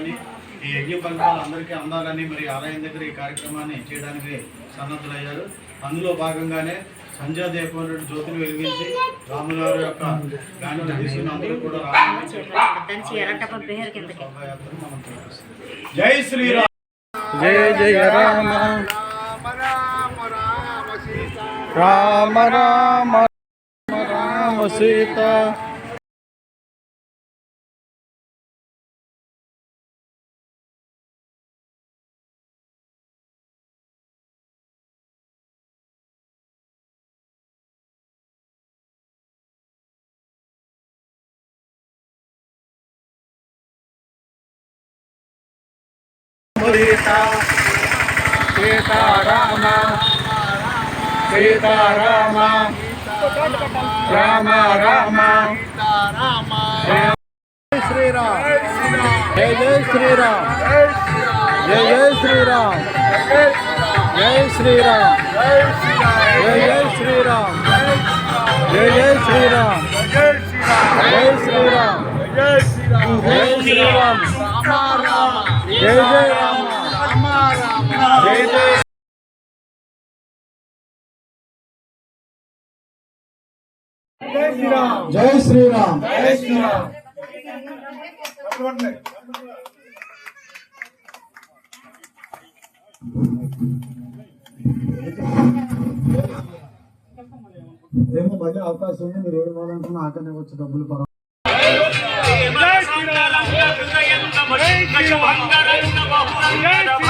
ఉండాలని ఈ యజ్ఞ ఫలితాలు అందరికీ అందాలని మరి ఆలయం దగ్గర ఈ కార్యక్రమాన్ని చేయడానికి సన్నద్ధులయ్యారు. అందులో భాగంగానే సంధ్యా దీపం రెండు జ్యోతిని వెలిగించి రాములవారి యొక్క తీసుకుని అందరూ కూడా. జై శ్రీరామ్. జయ జయ రామ రామ రామ రామ సీత. సీతారామ సీతారామ రామ రామ జై శ్రీరామ్ జై జై శ్రీరామ్ జై జై శ్రీరామ్ జై శ్రీరామ్ జై జై శ్రీరామ్ జై జై శ్రీరామ్ జై శ్రీరామ్ జై శ్రీరామ్ జై జై రామ. జై జై జై శ్రీరామ్. ఏమో మళ్ళీ అవకాశం ఉంది మీరు ఏం కావాలనుకున్నా ఆకనే వచ్చి డబ్బులు 야,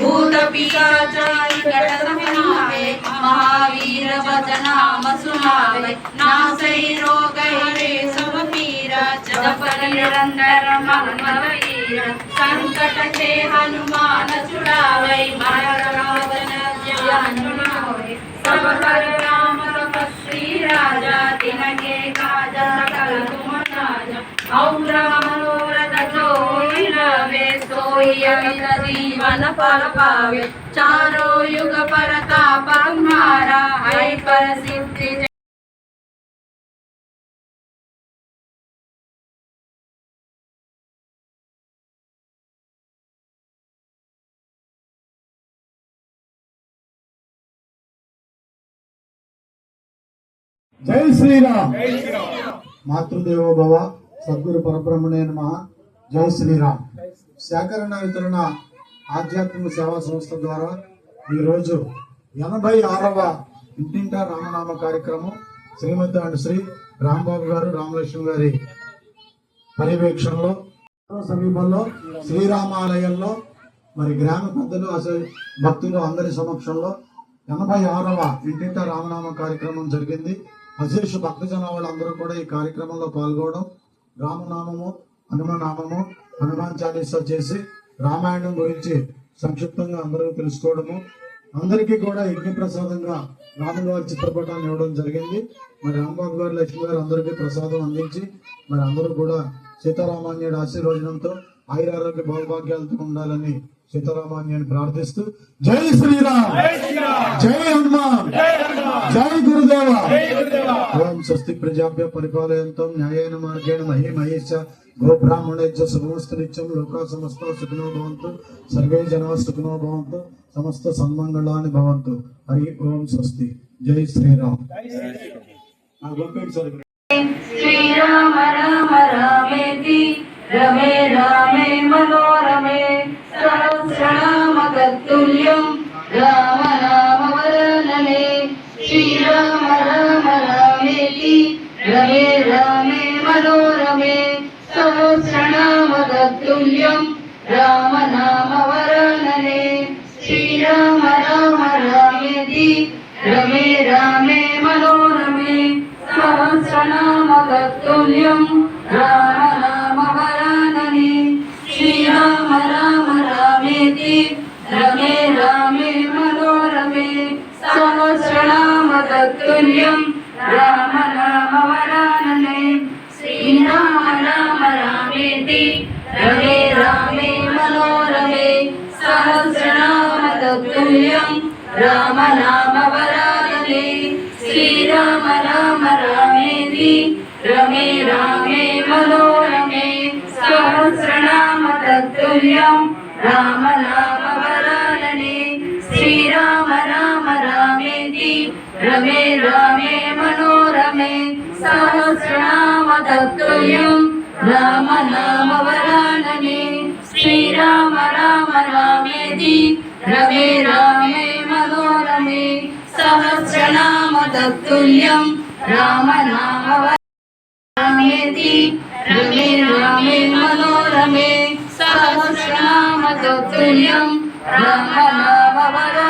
భూత పిశాచాయి గడసమినావే మహావీర వచనామ సునావే నాసై రోగైరే సమపీర జప నిరంతర మన్మవీర సంకట చే హనుమాన చుడావై మరణ జ్ఞానునావే సర్వ सोई अमित जीवन फल पावे चारों युग परताप तुम्हारा है पर सिद्धि జై శ్రీరామ్ మాతృదేవో భవ సద్గురు పరబ్రహ్మణే నమ జై శ్రీరామ్. సేకరణ వితరణ ఆధ్యాత్మిక సేవా సంస్థ ద్వారా ఈరోజు ఎనభై ఆరవ ఇంటింటా రామనామ కార్యక్రమం శ్రీమతి అండ్ శ్రీ రాంబాబు గారు రామలక్ష్మి గారి పర్యవేక్షణలో సమీపంలో శ్రీరామాలయంలో మరి గ్రామ పెద్దలు అసలు భక్తులు అందరి సమక్షంలో ఎనభై ఆరవ ఇంటింట రామనామ కార్యక్రమం జరిగింది. అశేష భక్తజన వాళ్ళందరూ కూడా ఈ కార్యక్రమంలో పాల్గొనడం రామనామము హనుమనామము హనుమాన్ చాలీసా చేసి రామాయణం గురించి సంక్షిప్తంగా అందరూ తెలుసుకోవడము. అందరికీ కూడా యజ్ఞ ప్రసాదంగా రాముల వారి చిత్రపటాన్ని ఇవ్వడం జరిగింది. మరి రాంబాబు గారు లక్ష్మి గారు అందరికీ ప్రసాదం అందించి మరి అందరూ కూడా సీతారామాన్యుడి ఆశీర్వచనంతో ఆయురారోగ్య భౌభాగ్యాలతో ఉండాలని సీతారామాన్యాన్ని ప్రార్థిస్తూ జై శ్రీరామ్! జై హనుమాన్! జై గురుదేవ! ఓం స్వస్తి ప్రజాభ్య పరిపాలయంతం న్యాయేన మార్గేణ మహి మహేశ గో బ్రాహ్మణేజ్య శుభమస్తు నిత్యం లోకా సమస్త సుఖినో భవంతు. సర్వే జనా సుఖినో భవంతు. సమస్త సన్మంగళాన్ని భవంతు. హరి ఓం స్వస్తి. జై శ్రీరామ్. శ్రీరామ రామ రామేతి రమే రామే మనోరమే. సహస్రనామ తత్తుల్యం రామ తత్తుల్యం రామేతి రమే రామే మనోరమే సహస్రనామ తత్తుల్యం రామ నామ వరాననే శ్రీరామ రామ రామేతి రమే రామే మనోరమే సహస్రనామ తత్తుల్యం రామ నామ వరాననే శ్రీరామ రామ రామేతి రమే రామే మనోరమే సహస్రనామ తత్తుల్యం రామ నామ వరాననే శ్రీరామ రామ రామేతి రమే రామే మనోరమే సహస్రనామ తత్తుల్యం రామ నామ రామేతి రమే రామే మనోరమే సహస్రనామ తత్తుల్యం రామ నామ వరాననే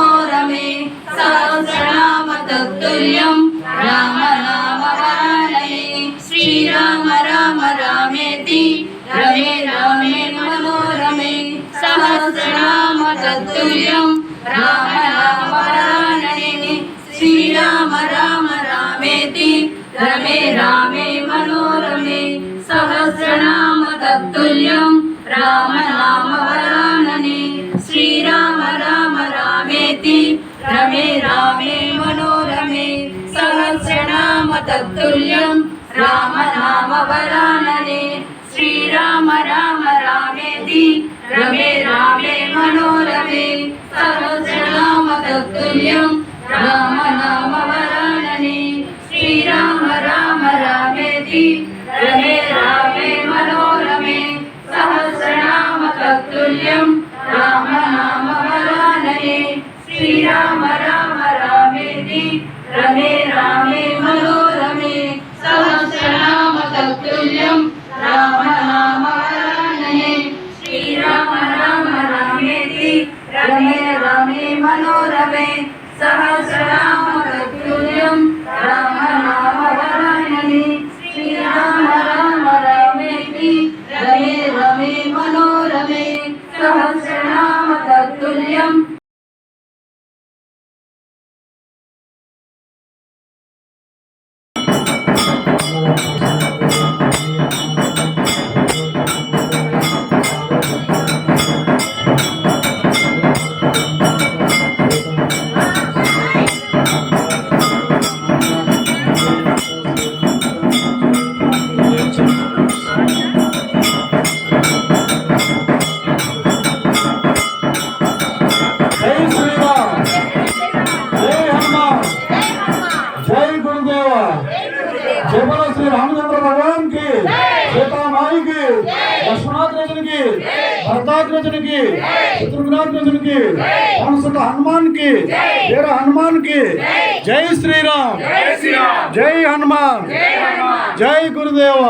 సహస్రనామ తత్తుల్యం రామ నామ వరాననే శ్రీరామ రామ రామేతి. రమే రామే మనోరమే సహస్రనామ తత్తుల్యం రామ నామ వరాననే శ్రీరామ రామ రామేతి. రమే రామే మనోరమే సహస్రనామ తత్తుల్యం రామేతి రమే రామే మనోరమే సహస్రనామ తత్తుల్యం రామ నామ వరాననే. శ్రీరామ రామ రామేతి రమే రామే మనోరమే సహస్రనామ తత్తుల్యం రామ నామ సహస్రనామ తత్తుల్యం రామ నామ వరాననే శ్రీరామ రామ రామేతి రమే రమే మనోరమే సహస్రనామ తత్తుల్యం జై భగవాన్కి సీతామాయి కి లక్ష్మణాగ్రజునికి భరతాగ్రజునికి శత్రుఘ్నాథునికి మనసుట హనుమాన్కి వీర హనుమాన్కి జై శ్రీరామ్ జై హనుమాన్ జై గురుదేవ